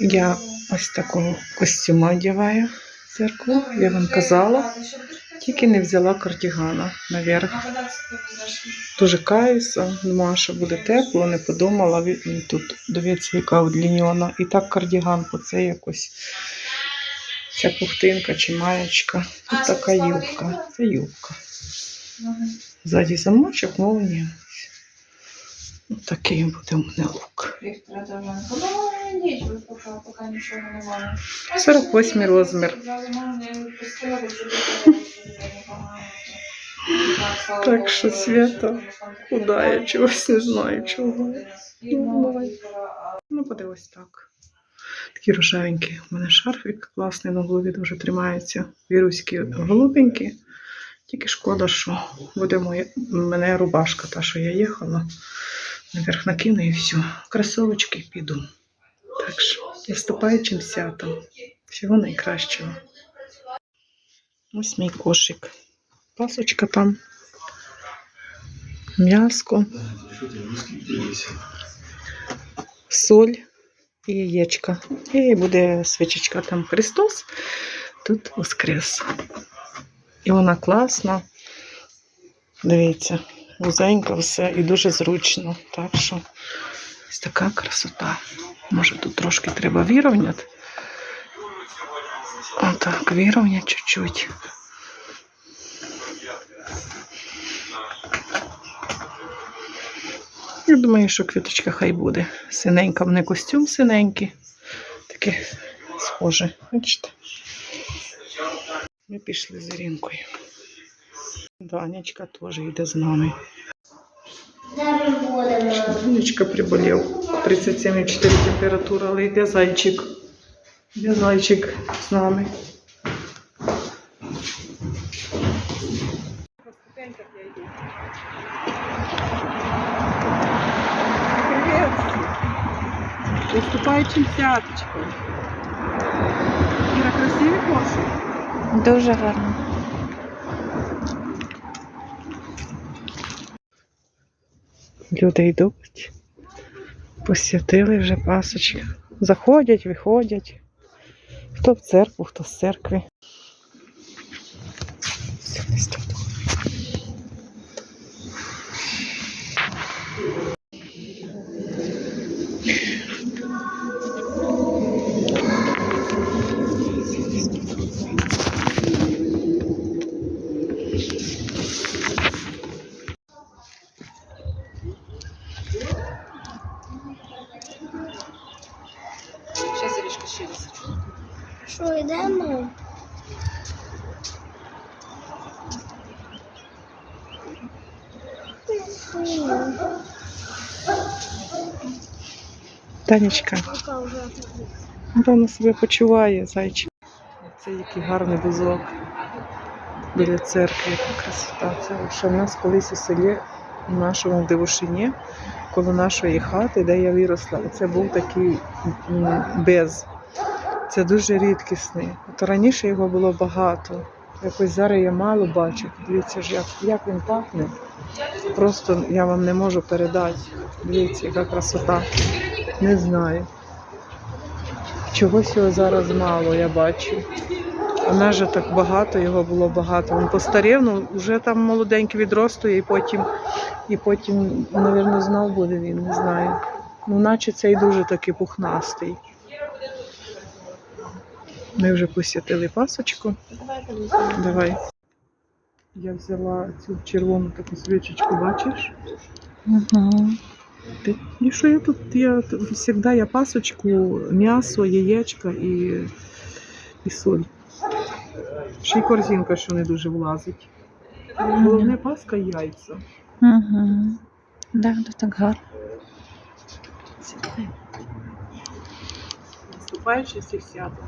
Я ось такого костюма одягаю церкву, я вам казала, тільки не взяла кардігана наверх. Дуже каюся, думала, що буде тепло, не подумала. Тут дивіться, яка удлінена. І так кардіган, бо це якось ця пухтинка чи маєчка. Тут така юбка. Це юбка. Ззаді замочок, молнія. Ось Такий буде у мене лук. Ну, ніч випухала, поки нічого немає. 48 розмір. Бо. Так, що худая, такий чогось не знаю чого. Віктора, Ну, буде ось так. Такий рожевенький. У мене шарфик класний на голові дуже тримається. Віруські голубенькі. Тільки шкода, що буде моя, мене рубашка, та, що я їхала. Наверх накину і все. Кросовочки піду. Так що, наступаючим святом. Всього найкращого. Ось мій кошик. Пасочка там. М'яско. соль і яєчка. І буде свічечка там Христос, тут Воскрес. І вона класна. Дивіться, вузенько все і дуже зручно. Так що ось така красота. Може тут трошки треба вірівняти. Отак, вірівняти чуть-чуть. Я думаю, що квіточка хай буде. Синенька, в мене костюм синенький. Таке схоже. Бачите? Ми пішли з Іринкою. Данечка теж йде з нами. Данечка приболів. 37,4 температура, але йде зайчик. Йде зайчик з нами. Привет! Наступаючим святочком. Іра, красивий кошик? Дуже гарно. Люди йдуть, посвятили вже пасочки. Заходять, виходять. Хто в церкву, хто з церкви. Все, десь раз. Що, йдемо? Танечка, вона себе почуває, зайчик. Це який гарний бузок біля церкви, яка красота. Це що в нас колись у селі, у нашому Дивушині, коло нашої хати, де я виросла, це був такий без. Це дуже рідкісний. От раніше його було багато. Якось зараз я мало бачу. Дивіться ж, як, як він пахне. Просто я вам не можу передати. Дивіться, яка красота. Не знаю. Чогось його зараз мало, я бачу. А нас так багато, його було багато. Він постарів, ну вже там молоденький відростує, і потім, і потім, мабуть, знов буде він, не знаю. Ну, наче цей дуже такий пухнастий. Ми вже посвятили пасочку. Давай. Я взяла цю червону таку свічечку, бачиш? Угу. Ти- І що я тут? Я завжди я пасочку, м'ясо, яєчка і, і соль. Ще й корзинка, що не дуже влазить. Головне паска і яйця. Угу. Да, то так гарно. Наступаючи всіх святом.